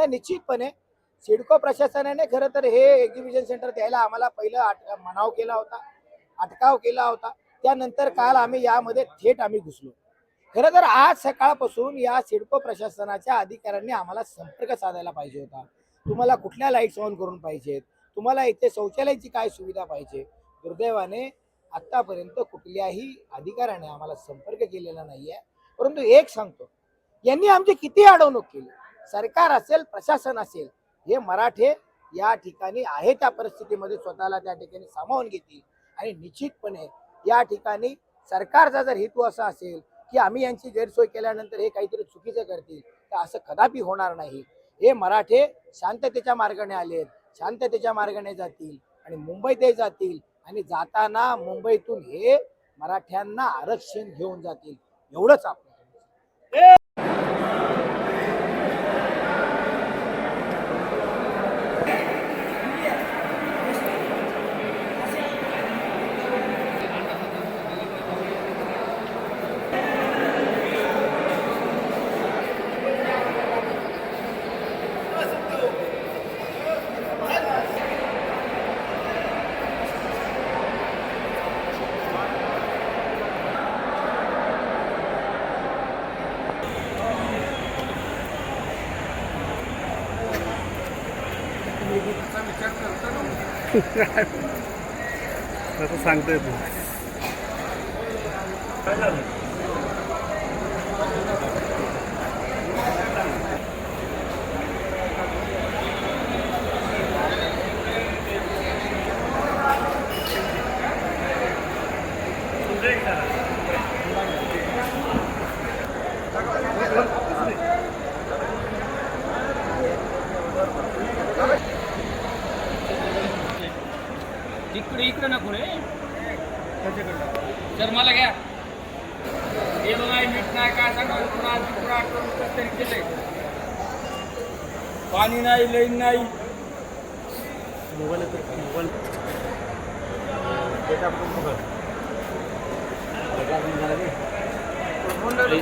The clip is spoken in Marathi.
नाही निश्चितपणे. सिडको प्रशासनाने खरं तर हे एक्झिबिशन सेंटर द्यायला आम्हाला पहिलं आट मनाव केला होता अटकाव केला होता. त्यानंतर काल आम्ही यामध्ये थेट आम्ही घुसलो. खरं तर आज सकाळपासून या सिडको प्रशासनाच्या अधिकाऱ्यांनी आम्हाला संपर्क साधायला पाहिजे होता. तुम्हाला कुठल्या लाईट्स ऑन करून पाहिजेत? तुम्हाला इथे शौचालयाची काय सुविधा पाहिजे? दुर्दैवाने आतापर्यंत कुठल्याही अधिकाऱ्याने आम्हाला संपर्क केलेला नाहीये. परंतु एक सांगतो यांनी आमची किती अडवणूक केली? सरकार असेल प्रशासन असेल हे मराठे या ठिकाणी आहे त्या परिस्थितीमध्ये स्वतःला त्या ठिकाणी सामावून घेतील. आणि निश्चितपणे या ठिकाणी सरकारचा जर हेतू असा असेल की आम्ही यांची गैरसोय केल्यानंतर हे काहीतरी चुकीचं करतील तर असं कदापि होणार नाही. हे मराठे शांततेच्या मार्गाने आलेत शांततेच्या मार्गाने जातील आणि मुंबईतही जातील आणि जाताना मुंबईतून हे मराठ्यांना आरक्षण घेऊन जातील. एवढंच आपण आता सांगता येतो इकडे इकडे नको रे. सर मला घ्या. गेलो नाही मीठ नाही काय सांगा पुन्हा पुन्हा कसं तरी केलंय. पाणी नाही लाईन नाही. मोबाईल. मोबाईल मंडळ